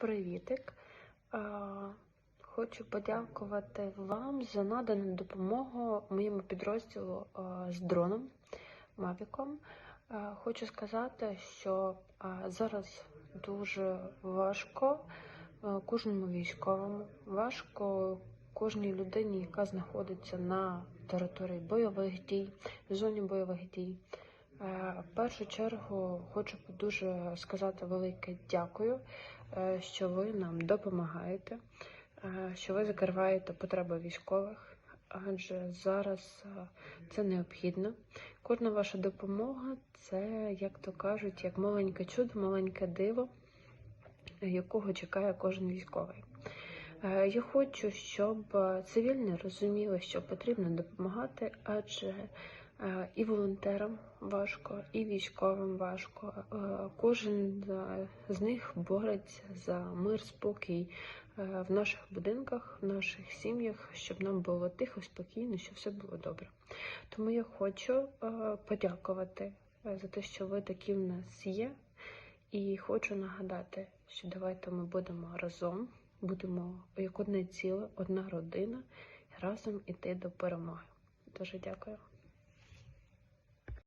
Привітик. Хочу подякувати вам за надану допомогу моєму підрозділу з дроном Мавіком. Хочу сказати, що зараз дуже важко кожному військовому, важко кожній людині, яка знаходиться на території бойових дій, в зоні бойових дій. Е, В першу чергу хочу дуже сказати велике дякую, е, що ви нам допомагаєте, е, що ви закриваєте потреби військових, адже зараз це необхідно. Кожна ваша допомога це, як то кажуть, як маленьке чудо, маленьке диво, якого чекає кожен військовий. Е, Я хочу, щоб е, цивільні розуміли, що потрібно допомагати, адже е, і волонтерам важко, і військовим важко. Кожен з них бореться за мир, спокій в наших будинках, в наших сім'ях, щоб нам було тихо, спокійно, щоб все було добре. Тому я хочу подякувати за те, що ви такі в нас є. І хочу нагадати, що давайте ми будемо разом, будемо як одне ціле, одна родина, разом іти до перемоги. Дуже дякую.